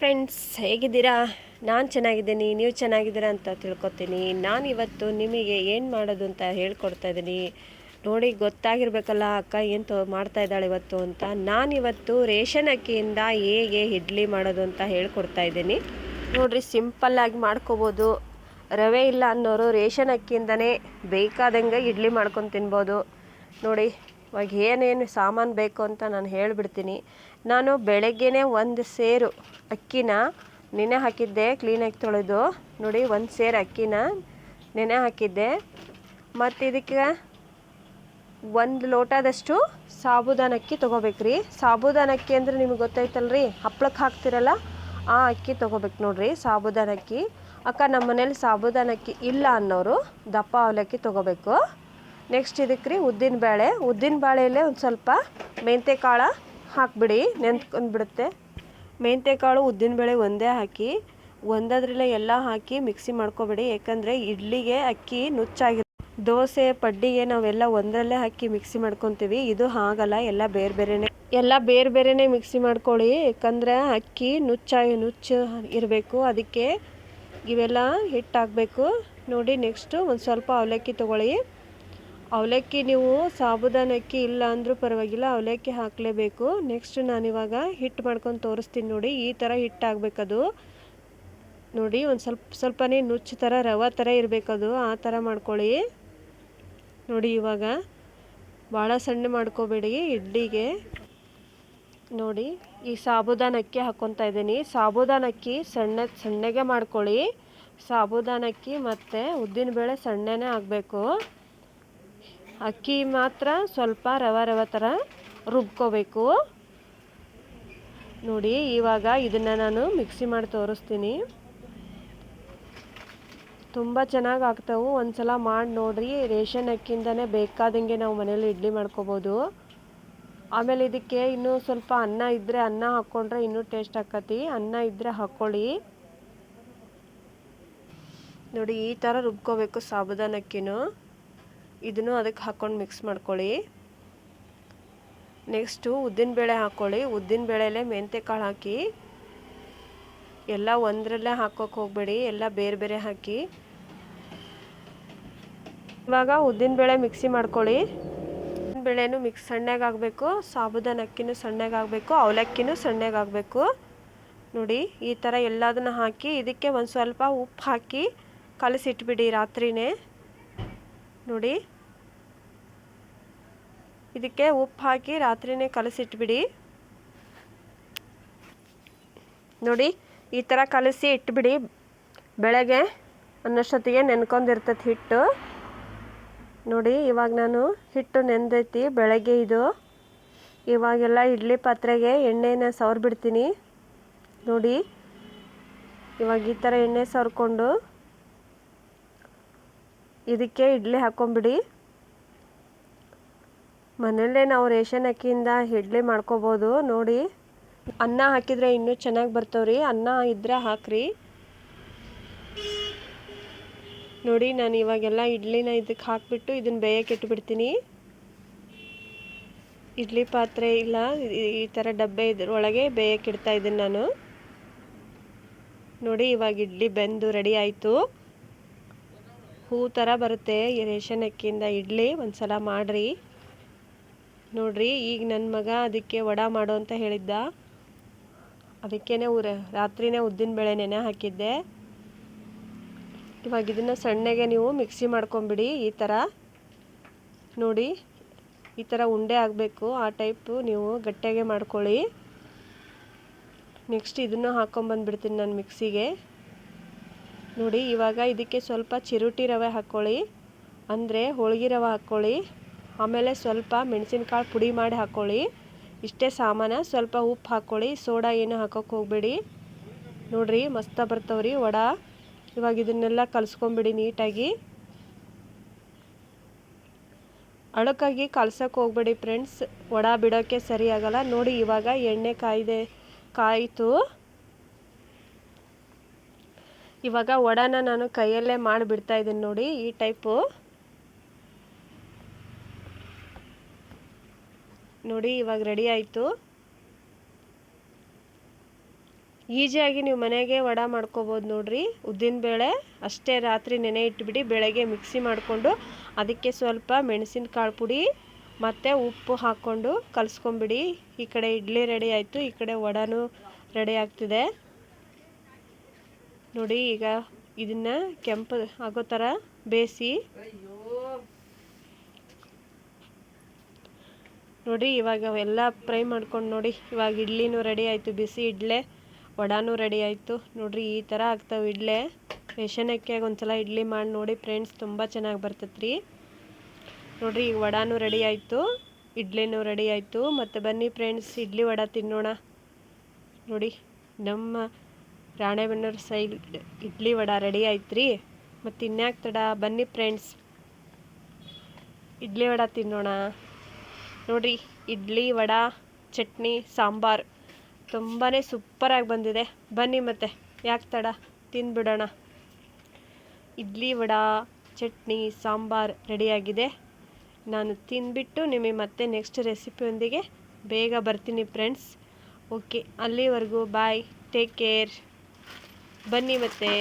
Friends ಹೇಗಿದ್ದೀರಾ? ನಾನು ಚೆನ್ನಾಗಿದ್ದೀನಿ, ನೀವು ಚೆನ್ನಾಗಿದ್ದೀರಾ ಅಂತ ತಿಳ್ಕೊತೀನಿ. ನಾನು ಇವತ್ತು ನಿಮಗೆ ಏನು ಮಾಡೋದು ಅಂತ ಹೇಳ್ಕೊಡ್ತಾ ಇದ್ದೀನಿ. ನೋಡಿ, ಗೊತ್ತಾಗಿರ್ಬೇಕಲ್ಲ, ಅಕ್ಕ ಏನು ತೊ, ಮಾಡ್ತಾ ಇದ್ದಾಳೆ ಇವತ್ತು ಅಂತ. ನಾನು ಇವತ್ತು ರೇಷನ್ ಅಕ್ಕಿಯಿಂದ ಹೇಗೆ ಇಡ್ಲಿ ಮಾಡೋದು ಅಂತ ಹೇಳ್ಕೊಡ್ತಾ ಇದ್ದೀನಿ. ನೋಡಿರಿ ಸಿಂಪಲ್ಲಾಗಿ ಮಾಡ್ಕೋಬೋದು. ರವೆ ಇಲ್ಲ ಅನ್ನೋರು ರೇಷನ್ ಅಕ್ಕಿಯಿಂದನೇ ಬೇಕಾದಂಗೆ ಇಡ್ಲಿ ಮಾಡ್ಕೊಂಡು ತಿನ್ಬೋದು. ನೋಡಿ ಇವಾಗ ಏನೇನು ಸಾಮಾನು ಬೇಕು ಅಂತ ನಾನು ಹೇಳಿಬಿಡ್ತೀನಿ. ನಾನು ಬೆಳಗ್ಗೆನೇ ಒಂದು ಸೇರು ಅಕ್ಕಿನ ನೆನೆ ಹಾಕಿದ್ದೆ ಕ್ಲೀನಾಗಿ ತೊಳೆದು. ನೋಡಿ, ಒಂದು ಸೇರು ಅಕ್ಕಿನ ನೆನೆ ಹಾಕಿದ್ದೆ. ಮತ್ತು ಇದಕ್ಕೆ ಒಂದು ಲೋಟದಷ್ಟು ಸಾಬುದಾನ ಅಕ್ಕಿ ತೊಗೋಬೇಕ್ರಿ ಸಾಬುದಾನ ಅಕ್ಕಿ ಅಂದರೆ ನಿಮ್ಗೆ ಗೊತ್ತೈತಲ್ರಿ ಹಪ್ಳಕ್ಕೆ ಹಾಕ್ತಿರಲ್ಲ, ಆ ಅಕ್ಕಿ ತೊಗೋಬೇಕು ನೋಡಿರಿ, ಸಾಬುದಾನ ಅಕ್ಕಿ. ಅಕ್ಕ, ನಮ್ಮ ಮನೇಲಿ ಸಾಬುದಾನ ಅಕ್ಕಿ ಇಲ್ಲ ಅನ್ನೋರು ದಪ್ಪ ಅವಲಕ್ಕಿ ತೊಗೋಬೇಕು. ನೆಕ್ಸ್ಟ್ ಇದಕ್ಕೆ ರೀ ಉದ್ದಿನ ಬೇಳೆ. ಉದ್ದಿನ ಬೇಳೆಯಲ್ಲೇ ಒಂದು ಸ್ವಲ್ಪ ಮೆಂತ್ಯ ಕಾಳು ಹಾಕಿಬಿಡಿ ನೆಂತ್ಕೊಂಡ್ಬಿಡುತ್ತೆ ಮೆಂತ್ಯ ಕಾಳು, ಉದ್ದಿನ ಬೇಳೆ ಒಂದೇ ಹಾಕಿ, ಒಂದದ್ರಲ್ಲೇ ಎಲ್ಲ ಹಾಕಿ ಮಿಕ್ಸಿ ಮಾಡ್ಕೊಬೇಡಿ. ಯಾಕಂದರೆ ಇಡ್ಲಿಗೆ ಅಕ್ಕಿ ನುಚ್ಚಾಗಿ ದೋಸೆ, ಪಡ್ಡಿಗೆ ನಾವೆಲ್ಲ ಒಂದರಲ್ಲೇ ಹಾಕಿ ಮಿಕ್ಸಿ ಮಾಡ್ಕೊತೀವಿ. ಇದು ಹಾಗಲ್ಲ, ಎಲ್ಲ ಬೇರೆ ಬೇರೆನೇ. ಎಲ್ಲ ಬೇರೆ ಬೇರೆನೇ ಮಿಕ್ಸಿ ಮಾಡ್ಕೊಳ್ಳಿ. ಯಾಕಂದರೆ ಅಕ್ಕಿ ನುಚ್ಚಾಗಿ ನುಚ್ಚು ಇರಬೇಕು. ಅದಕ್ಕೆ ಇವೆಲ್ಲ ಹಿಟ್ಟು ಹಾಕಬೇಕು ನೋಡಿ, ನೆಕ್ಸ್ಟು ಒಂದು ಸ್ವಲ್ಪ ಅವಲಕ್ಕಿ ತೊಗೊಳ್ಳಿ. ಅವಲಕ್ಕಿ ನೀವು ಸಾಬುದಾನ ಅಕ್ಕಿ ಇಲ್ಲ ಅಂದರೂ ಪರವಾಗಿಲ್ಲ, ಅವಲಕ್ಕಿ ಹಾಕಲೇಬೇಕು. ನೆಕ್ಸ್ಟ್ ನಾನಿವಾಗ ಹಿಟ್ಟು ಮಾಡ್ಕೊಂಡು ತೋರಿಸ್ತೀನಿ ನೋಡಿ, ಈ ಥರ ಹಿಟ್ಟು ಆಗಬೇಕದು ನೋಡಿ, ಒಂದು ಸ್ವಲ್ಪ, ಸ್ವಲ್ಪನೇ ನುಚ್ಚು ಥರ ರವೆ ಥರ ಇರಬೇಕದು, ಆ ಥರ ಮಾಡ್ಕೊಳ್ಳಿ. ನೋಡಿ, ಇವಾಗ ಭಾಳ ಸಣ್ಣ ಮಾಡ್ಕೋಬೇಡಿ ಇಡ್ಲಿಗೆ. ನೋಡಿ, ಈ ಸಾಬುದಾನ ಅಕ್ಕಿ ಇದ್ದೀನಿ. ಸಾಬುದಾನ ಅಕ್ಕಿ ಸಣ್ಣ, ಸಣ್ಣಗೆ ಮಾಡ್ಕೊಳ್ಳಿ. ಸಾಬುದಾನ ಅಕ್ಕಿ ಮತ್ತು ಉದ್ದಿನಬೇಳೆ ಸಣ್ಣನೇ ಆಗಬೇಕು. ಅಕ್ಕಿ ಮಾತ್ರ ಸ್ವಲ್ಪ ರವ ರವ ಥರ ರುಬ್ಕೋಬೇಕು. ನೋಡಿ, ಇವಾಗ ಇದನ್ನು ನಾನು ಮಿಕ್ಸಿ ಮಾಡಿ ತೋರಿಸ್ತೀನಿ. ತುಂಬ ಚೆನ್ನಾಗಿ ಆಗ್ತವೆ. ಒಂದು ಸಲ ಮಾಡಿ ನೋಡ್ರಿ, ರೇಷನ್ ಅಕ್ಕಿಂದನೇ ಬೇಕಾದಂಗೆ ನಾವು ಮನೇಲಿ ಇಡ್ಲಿ ಮಾಡ್ಕೋಬೋದು. ಆಮೇಲೆ ಇದಕ್ಕೆ ಇನ್ನೂ ಸ್ವಲ್ಪ ಅನ್ನ ಇದ್ದರೆ ಅನ್ನ ಹಾಕ್ಕೊಂಡ್ರೆ ಇನ್ನೂ ಟೇಸ್ಟ್ ಆಕತಿ. ಅನ್ನ ಇದ್ದರೆ ಹಾಕ್ಕೊಳ್ಳಿ ನೋಡಿ, ಈ ಥರ ರುಬ್ಕೋಬೇಕು ಸಾಬುದಾನ ಅಕ್ಕಿನೂ ಇದನ್ನು ಅದಕ್ಕೆ ಹಾಕ್ಕೊಂಡು ಮಿಕ್ಸ್ ಮಾಡ್ಕೊಳ್ಳಿ. ನೆಕ್ಸ್ಟು ಉದ್ದಿನಬೇಳೆ ಹಾಕ್ಕೊಳ್ಳಿ. ಉದ್ದಿನಬೇಳೆಲೆ ಮೆಂತೆ ಕಾಳು ಹಾಕಿ. ಎಲ್ಲ ಒಂದರಲ್ಲೇ ಹಾಕೋಕೆ ಹೋಗಬೇಡಿ. ಎಲ್ಲ ಬೇರೆ ಬೇರೆ ಹಾಕಿ. ಇವಾಗ ಉದ್ದಿನಬೇಳೆ ಮಿಕ್ಸಿ ಮಾಡ್ಕೊಳ್ಳಿ. ಬೇಳೆನೂ ಮಿಕ್ಸ್ ಸಣ್ಣಗಾಗಬೇಕು ಸಾಬುದಾನ ಅಕ್ಕಿನೂ ಸಣ್ಣಗಾಗಬೇಕು ಅವಲಕ್ಕಿನೂ ಸಣ್ಣಗಾಗಬೇಕು ನೋಡಿ, ಈ ಥರ ಎಲ್ಲದನ್ನು ಹಾಕಿ, ಇದಕ್ಕೆ ಒಂದು ಸ್ವಲ್ಪ ಉಪ್ಪು ಹಾಕಿ ಕಲಸಿಟ್ಬಿಡಿ ರಾತ್ರಿನೇ. ನೋಡಿ ಇದಕ್ಕೆ ಉಪ್ಪು ಹಾಕಿ ರಾತ್ರಿನೇ ಕಲಸಿಟ್ಬಿಡಿ. ನೋಡಿ, ಈ ಥರ ಕಲಸಿ ಇಟ್ಬಿಡಿ. ಬೆಳಗ್ಗೆ ಅನ್ನೋಷ್ಟೊತ್ತಿಗೆ ನೆನ್ಕೊಂಡಿರ್ತೈತೆ ಹಿಟ್ಟು. ನೋಡಿ, ಇವಾಗ ನಾನು ಹಿಟ್ಟು ನೆಂದೈತಿ, ಬೆಳಗ್ಗೆ ಇದು. ಇವಾಗೆಲ್ಲ ಇಡ್ಲಿ ಪಾತ್ರೆಗೆ ಎಣ್ಣೆನ ಸವರ್ಬಿಡ್ತೀನಿ. ನೋಡಿ, ಇವಾಗ ಈ ಥರ ಎಣ್ಣೆ ಸವರ್ಕೊಂಡು ಇದಕ್ಕೆ ಇಡ್ಲಿ ಹಾಕ್ಕೊಂಬಿಡಿ ಮನೆಯಲ್ಲೇ ನಾವು ರೇಷನ್ ಅಕ್ಕಿಯಿಂದ ಇಡ್ಲಿ ಮಾಡ್ಕೋಬೋದು, ನೋಡಿ. ಅನ್ನ ಹಾಕಿದರೆ ಇನ್ನೂ ಚೆನ್ನಾಗಿ ಬರ್ತವ್ರಿ. ಅನ್ನ ಇದ್ದರೆ ಹಾಕ್ರಿ. ನೋಡಿ, ನಾನು ಇವಾಗೆಲ್ಲ ಇಡ್ಲಿನ ಇದಕ್ಕೆ ಹಾಕಿಬಿಟ್ಟು ಇದನ್ನು ಬೇಯಕ್ಕೆ ಇಟ್ಬಿಡ್ತೀನಿ. ಇಡ್ಲಿ ಪಾತ್ರೆ ಇಲ್ಲ, ಈ ಥರ ಡಬ್ಬೆ ಇದ್ರೊಳಗೆ ಬೇಯಕ್ಕೆ ಇಡ್ತಾ ಇದ್ದೀನಿ ನಾನು. ನೋಡಿ, ಇವಾಗ ಇಡ್ಲಿ ಬೆಂದು ರೆಡಿ ಆಯಿತು. ಹೂ ಥರ ಬರುತ್ತೆ ಈ ರೇಷನ್ ಅಕ್ಕಿಯಿಂದ ಇಡ್ಲಿ ಒಂದು ಸಲ ಮಾಡಿರಿ. ನೋಡ್ರಿ, ಈಗ ನನ್ನ ಮಗ ಅದಕ್ಕೆ ವಡ ಮಾಡು ಅಂತ ಹೇಳಿದ್ದ. ಅದಕ್ಕೇ ಊರ, ರಾತ್ರಿನೇ ಉದ್ದಿನ ಬೇಳೆ ನೆನೆ ಹಾಕಿದ್ದೆ. ಇವಾಗ ಇದನ್ನು ಸಣ್ಣಗೆ ನೀವು ಮಿಕ್ಸಿ ಮಾಡ್ಕೊಂಬಿಡಿ ಈ ಥರ ನೋಡಿ, ಈ ಥರ ಉಂಡೆ ಆಗಬೇಕು, ಆ ಟೈಪು ನೀವು ಗಟ್ಟಿಯಾಗೆ ಮಾಡ್ಕೊಳ್ಳಿ. ನೆಕ್ಸ್ಟ್ ಇದನ್ನು ಹಾಕ್ಕೊಂಬಂದ್ಬಿಡ್ತೀನಿ ನಾನು ಮಿಕ್ಸಿಗೆ. ನೋಡಿ, ಇವಾಗ ಇದಕ್ಕೆ ಸ್ವಲ್ಪ ಚಿರುಟಿ ರವೆ ಹಾಕ್ಕೊಳ್ಳಿ ಅಂದರೆ ಹೋಳ್ಗೆ ರವೆ ಹಾಕ್ಕೊಳ್ಳಿ ಆಮೇಲೆ ಸ್ವಲ್ಪ ಮೆಣಸಿನ್ಕಾಳು ಪುಡಿ ಮಾಡಿ ಹಾಕ್ಕೊಳ್ಳಿ ಇಷ್ಟೇ ಸಾಮಾನು. ಸ್ವಲ್ಪ ಉಪ್ಪು ಹಾಕ್ಕೊಳ್ಳಿ ಸೋಡಾ ಏನು ಹಾಕೋಕೆ ಹೋಗಬೇಡಿ. ನೋಡಿರಿ, ಮಸ್ತ ಬರ್ತಾವ್ರಿ ವಡ. ಇವಾಗ ಇದನ್ನೆಲ್ಲ ಕಲಿಸ್ಕೊಂಬಿಡಿ ನೀಟಾಗಿ. ಅಳಕಾಗಿ ಕಲ್ಸೋಕ್ಕೆ ಹೋಗ್ಬೇಡಿ ಫ್ರೆಂಡ್ಸ್. ವಡ ಬಿಡೋಕ್ಕೆ ಸರಿ ಆಗಲ್ಲ. ನೋಡಿ, ಇವಾಗ ಎಣ್ಣೆ ಕಾಯ್ದೆ, ಕಾಯಿತು. ಇವಾಗ ವಡನ ನಾನು ಕೈಯಲ್ಲೇ ಮಾಡಿಬಿಡ್ತಾ ಇದ್ದೀನಿ ನೋಡಿ, ಈ ಟೈಪು. ನೋಡಿ, ಇವಾಗ ರೆಡಿ ಆಯಿತು. ಈಜಿಯಾಗಿ ನೀವು ಮನೆಗೆ ವಡ ಮಾಡ್ಕೋಬೋದು ನೋಡ್ರಿ. ಉದ್ದಿನಬೇಳೆ ಅಷ್ಟೇ ರಾತ್ರಿ ನೆನೆ ಇಟ್ಬಿಡಿ ಬೆಳಗ್ಗೆ ಮಿಕ್ಸಿ ಮಾಡಿಕೊಂಡು ಅದಕ್ಕೆ ಸ್ವಲ್ಪ ಮೆಣಸಿನಕಾಳು ಪುಡಿ ಮತ್ತು ಉಪ್ಪು ಹಾಕ್ಕೊಂಡು ಕಲಸ್ಕೊಂಬಿಡಿ. ಈ ಕಡೆ ಇಡ್ಲಿ ರೆಡಿ ಆಯಿತು, ಈ ಕಡೆ ವಡಾನು ರೆಡಿ ಆಗ್ತಿದೆ. ನೋಡಿ, ಈಗ ಇದನ್ನು ಕೆಂಪು ಆಗೋ ಥರ ಬೇಯಿಸಿ. ನೋಡಿ, ಇವಾಗ ಎಲ್ಲ ಫ್ರೈ ಮಾಡ್ಕೊಂಡು ನೋಡಿ. ಇವಾಗ ಇಡ್ಲಿನೂ ರೆಡಿ ಆಯಿತು, ಬಿಸಿ ಇಡ್ಲೆ, ವಡಾನೂ ರೆಡಿ ಆಯಿತು. ನೋಡಿರಿ, ಈ ಥರ ಆಗ್ತಾವೆ ಇಡ್ಲೆ. ಒಂದು ಸಲ ಇಡ್ಲಿ ಮಾಡಿ ನೋಡಿ, ಫ್ರೆಂಡ್ಸ್ ತುಂಬ ಚೆನ್ನಾಗಿ ಬರ್ತೈತೆ ರೀ ನೋಡಿರಿ, ಈಗ ವಡಾನೂ ರೆಡಿ ಆಯಿತು, ಇಡ್ಲಿನೂ ರೆಡಿ ಆಯಿತು. ಮತ್ತು ಬನ್ನಿ ಫ್ರೆಂಡ್ಸ್, ಇಡ್ಲಿ ವಡ ತಿನ್ನೋಣ. ನೋಡಿ, ನಮ್ಮ ರಾಣೆಬೆನ್ನೂರು ಸೈಡ್ ಇಡ್ಲಿ ವಡ ರೆಡಿ ಆಯ್ತು ರೀ ಮತ್ತು ಇನ್ಯಾಕೆ ತಡ, ಬನ್ನಿ ಫ್ರೆಂಡ್ಸ್. ಇಡ್ಲಿ ವಡ ತಿನ್ನೋಣ. ನೋಡ್ರಿ, ಇಡ್ಲಿ ವಡ, ಚಟ್ನಿ, ಸಾಂಬಾರು ತುಂಬಾ ಸೂಪರಾಗಿ ಬಂದಿದೆ. ಬನ್ನಿ ಮತ್ತೆ, ಯಾಕೆ ತಡ? ತಿಂದ್ಬಿಡೋಣ ಇಡ್ಲಿ ವಡ, ಚಟ್ನಿ, ಸಾಂಬಾರು ರೆಡಿಯಾಗಿದೆ ನಾನು ತಿಂದ್ಬಿಟ್ಟು ನಿಮಗೆ ಮತ್ತೆ ನೆಕ್ಸ್ಟ್ ರೆಸಿಪಿಯೊಂದಿಗೆ ಬೇಗ ಬರ್ತೀನಿ ಫ್ರೆಂಡ್ಸ್ ಓಕೆ ಅಲ್ಲಿವರೆಗೂ ಬಾಯ್ ಟೇಕ್ ಕೇರ್ ಬನ್ನಿ ಮತ್ತೆ.